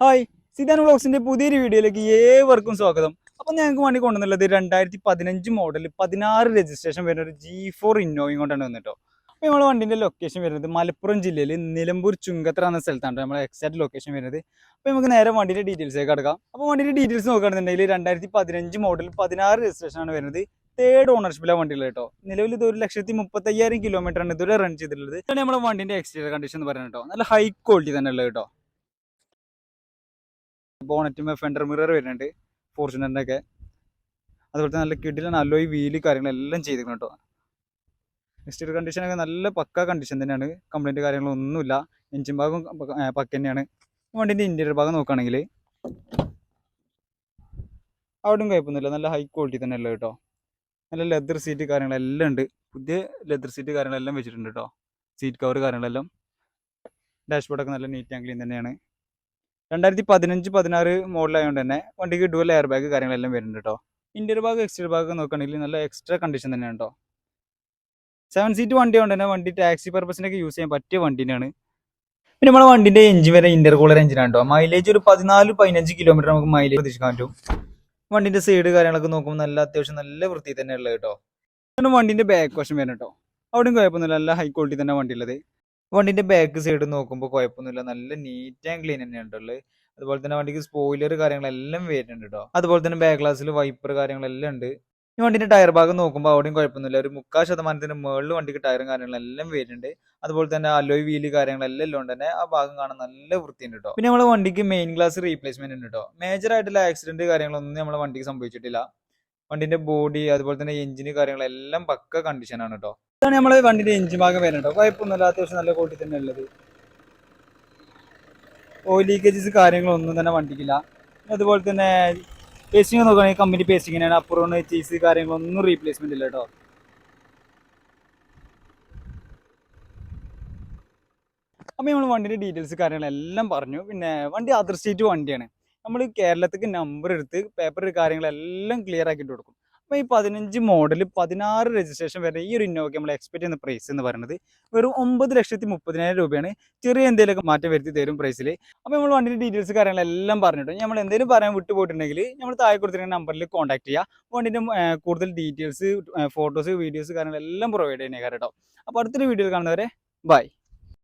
Hi Zidane വ്ളോഗ്സിന്റെ പുതിയൊരു വീഡിയോയിലേക്ക് ഏവർക്കും സ്വാഗതം. അപ്പൊ ഞങ്ങൾക്ക് വേണ്ടി കൊണ്ടുവന്നുള്ളത് രണ്ടായിരത്തി പതിനഞ്ച് മോഡൽ പതിനാറ് രജിസ്ട്രേഷൻ വരുന്ന ഒരു ജി ഫോർ ഇന്നോവയും കൊണ്ടാണ് വന്നിട്ടോ. അപ്പൊ നമ്മുടെ വണ്ടിന്റെ ലൊക്കേഷൻ വരുന്നത് മലപ്പുറം ജില്ലയിൽ നിലമ്പൂർ ചുങ്കത്ര എന്ന സ്ഥലത്താണ് നമ്മുടെ എക്സാക്ട് ലൊക്കേഷൻ വരുന്നത്. അപ്പൊ നമുക്ക് നേരെ വണ്ടിന്റെ ഡീറ്റെയിൽസേക്ക് അടക്കാം അപ്പോൾ വണ്ടിന്റെ ഡീറ്റെയിൽസ് നോക്കുകയാണെന്നുണ്ടെങ്കിൽ രണ്ടായിരത്തി പതിനഞ്ച് മോഡൽ പതിനാറ് രജിസ്ട്രേഷൻ ആണ് വരുന്നത്. തേർഡ് ഓണർഷിപ്പിലാണ് വണ്ടിയുള്ളത് കേട്ടോ. നിലവിൽ ഇത് ഒരു ലക്ഷത്തി മുപ്പത്തയ്യായിരം കിലോമീറ്റർ ആണ് ഇതുവരെ റൺ ചെയ്തിട്ടുള്ളത്. ഇതാണ് നമ്മുടെ വണ്ടിന്റെ എക്സ്റ്റീരിയർ കണ്ടീഷൻ എന്ന് പറയുന്നത് കേട്ടോ. നല്ല ഹൈ ക്വാളിറ്റി തന്നെ ഉള്ളത് കേട്ടോ. ബോണറ്റും ഫെൻഡർ മിറർ വരുന്നുണ്ട്. ഫോർച്യൂണറിന്റെ അതുപോലെ തന്നെ നല്ല കിടിലാണ് അലോയ് വീൽ കാര്യങ്ങളെല്ലാം ചെയ്തിരിക്കണം കേട്ടോ. എക്സ്റ്റീരിയർ കണ്ടീഷനൊക്കെ നല്ല പക്ക കണ്ടീഷൻ തന്നെയാണ്. കംപ്ലൈന്റ് കാര്യങ്ങളൊന്നുമില്ല. എഞ്ചിൻ ഭാഗം പക്ക തന്നെയാണ്. വണ്ടിന്റെ ഇന്റീരിയർ ഭാഗം നോക്കുകയാണെങ്കിൽ അവിടെയും കുഴപ്പമൊന്നുമില്ല. നല്ല ഹൈ ക്വാളിറ്റി തന്നെ അല്ല കേട്ടോ. നല്ല ലെതർ സീറ്റ് കാര്യങ്ങളെല്ലാം ഉണ്ട്. പുതിയ ലെതർ സീറ്റ് കാര്യങ്ങളെല്ലാം വെച്ചിട്ടുണ്ട് കേട്ടോ. സീറ്റ് കവർ കാര്യങ്ങളെല്ലാം. ഡാഷ്ബോർഡൊക്കെ നല്ല നീറ്റ് ആൻഡ് ക്ലീൻ തന്നെയാണ്. രണ്ടായിരത്തി പതിനഞ്ച് പതിനാറ് മോഡലായതുകൊണ്ട് തന്നെ വണ്ടിക്ക് ഡുവൽ എയർ ബാഗ് കാര്യങ്ങളെല്ലാം വരുന്നുണ്ട് കേട്ടോ ഇന്റീരിയർ ഭാഗം എക്സ്റ്റീരിയർ ഭാഗം നോക്കുകയാണെങ്കിൽ നല്ല എക്സ്ട്രാ കണ്ടീഷൻ തന്നെയാണ് കേട്ടോ സെവൻ സീറ്റ് വണ്ടി കൊണ്ട് തന്നെ വണ്ടി ടാക്സി പർപ്പസിനൊക്കെ യൂസ് ചെയ്യാൻ പറ്റിയ വണ്ടിയാണ് പിന്നെ നമ്മുടെ വണ്ടിന്റെ എഞ്ചിൻ വരെ ഇന്റർകൂളർ എഞ്ചിനാണ് കേട്ടോ മൈലേജ് ഒരു പതിനാല് പതിനഞ്ച് കിലോമീറ്റർ നമുക്ക് മൈലേജ് പ്രതീക്ഷിക്കാൻ പറ്റും. വണ്ടിന്റെ സൈഡ് കാര്യങ്ങളൊക്കെ നോക്കുമ്പോൾ നല്ല അത്യാവശ്യം നല്ല വൃത്തി തന്നെ കേട്ടോ പിന്നെ വണ്ടിന്റെ ബാക്ക് വശം വരുന്നുണ്ടോ അവിടെയും കുഴപ്പമൊന്നുമില്ല. നല്ല ഹൈ ക്വാളിറ്റി തന്നെ വണ്ടി ഉള്ളത് വണ്ടിന്റെ ബാക്ക് സൈഡ് നോക്കുമ്പോൾ കുഴപ്പമൊന്നുമില്ല നല്ല നീറ്റ് ആൻഡ് ക്ലീൻ തന്നെയാണ് ഉള്ളത് അതുപോലെ തന്നെ വണ്ടിക്ക് സ്പോയിലർ കാര്യങ്ങളെല്ലാം വരുന്നുണ്ട് കേട്ടോ അതുപോലെ തന്നെ ബാക്ക് ഗ്ലാസ്സിൽ വൈപ്പർ കാര്യങ്ങളെല്ലാം ഉണ്ട്. ഈ വണ്ടിന്റെ ടയർ ഭാഗം നോക്കുമ്പോൾ അവിടെയും കുഴപ്പമൊന്നുമില്ല ഒരു മുക്കാൽ ശതമാനത്തിന് മുകളിൽ വണ്ടിക്ക് ടയറും കാര്യങ്ങളെല്ലാം വരുന്നുണ്ട്. അതുപോലെ തന്നെ അലോയ് വീൽ കാര്യങ്ങളെല്ലാം ഉള്ളതുകൊണ്ട് തന്നെ ആ ഭാഗം കാണാൻ നല്ല വൃത്തിയുണ്ട് കേട്ടോ പിന്നെ നമ്മളെ വണ്ടിക്ക് മെയിൻ ഗ്ലാസ് റീപ്ലേസ്മെന്റ് ഉണ്ട് കേട്ടോ മേജർ ആയിട്ടുള്ള ആക്സിഡന്റ് കാര്യങ്ങളൊന്നും നമ്മളെ വണ്ടിക്ക് സംഭവിച്ചിട്ടില്ല. വണ്ടിന്റെ ബോഡി അതുപോലെ തന്നെ എഞ്ചിന് കാര്യങ്ങളെല്ലാം പക്ക കണ്ടീഷൻ ആണ് കേട്ടോ ഇതാണ് നമ്മളെ വണ്ടിന്റെ എഞ്ചിൻ ഭാഗം വരുന്നത്. കേട്ടോ കുഴപ്പമൊന്നുമില്ല. അത്യാവശ്യം നല്ല ക്വാളിറ്റി തന്നെ ഉള്ളത്. ഓയിൽ ലീക്കേജസ് കാര്യങ്ങളൊന്നും തന്നെ വണ്ടിക്കില്ല. അതുപോലെ തന്നെ പേസ്റ്റിംഗ് നോക്കുകയാണെങ്കിൽ കമ്പനി പേസ്റ്റിങ്ങിനാണ് അപ്പുറം ചീസ് കാര്യങ്ങളൊന്നും റീപ്ലേസ്മെന്റ് ഇല്ല കേട്ടോ. അപ്പോൾ നമ്മൾ വണ്ടിന്റെ ഡീറ്റെയിൽസ് കാര്യങ്ങളെല്ലാം പറഞ്ഞു. പിന്നെ വണ്ടി അതർ സ്റ്റേറ്റ് വണ്ടിയാണ്. നമ്മൾ കേരളത്തിലേക്ക് നമ്പർ എടുത്ത് പേപ്പർ കാര്യങ്ങളെല്ലാം ക്ലിയർ ആക്കിയിട്ട് കൊടുക്കും. അപ്പോൾ ഈ പതിനഞ്ച് മോഡൽ പതിനാറ് രജിസ്ട്രേഷൻ വരെ ഈ ഒരു ഇന്നോവയ്ക്ക് നമ്മൾ എക്സ്പെക്ട് ചെയ്യുന്ന പ്രൈസ് എന്ന് പറയുന്നത് വെറും ഒമ്പത് ലക്ഷത്തി മുപ്പതിനായിരം രൂപയാണ്. ചെറിയ എന്തെങ്കിലുമൊക്കെ മാറ്റം വരുത്തി തരും പ്രൈസിൽ അപ്പോൾ നമ്മൾ വണ്ടിന്റെ ഡീറ്റെയിൽസ് കാര്യങ്ങളെല്ലാം പറഞ്ഞിട്ടു നമ്മൾ എന്തെങ്കിലും പറയാൻ വിട്ടുപോയിട്ടുണ്ടെങ്കിൽ നമ്മൾ താഴെ കൊടുത്തിരിക്കുന്ന നമ്പറിൽ കോൺടാക്ട് ചെയ്യുക വണ്ടിന്റെ കൂടുതൽ ഡീറ്റെയിൽസ് ഫോട്ടോസ് വീഡിയോസ് കാര്യങ്ങളെല്ലാം പ്രൊവൈഡ് ചെയ്യുന്ന കേട്ടോ. അപ്പോൾ അടുത്തൊരു വീഡിയോയിൽ കാണുന്നവരെ ബൈ